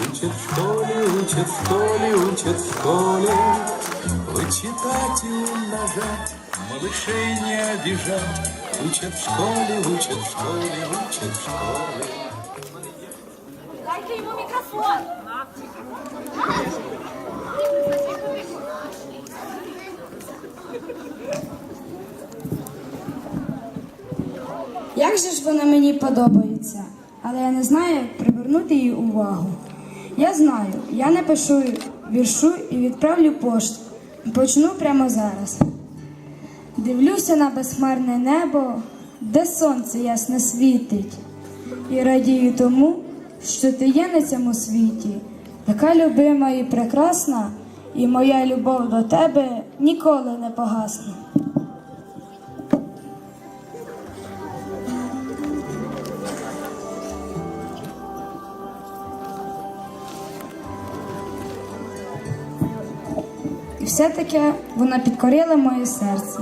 в школе, учат в школе Вычитать и умножать, малышей не обижать Учат в школе, учат в школе, учат в школе Дайте ему микрофон. Як же ж вона мені подобається, але я не знаю, як привернути її увагу. Я знаю, я напишу віршу і відправлю пошту. Почну прямо зараз. Дивлюся на безхмарне небо, де сонце ясно світить, і радію тому, що ти є на цьому світі, така любима і прекрасна, і моя любов до тебе ніколи не погасне. Все-таки вона підкорила моє серце.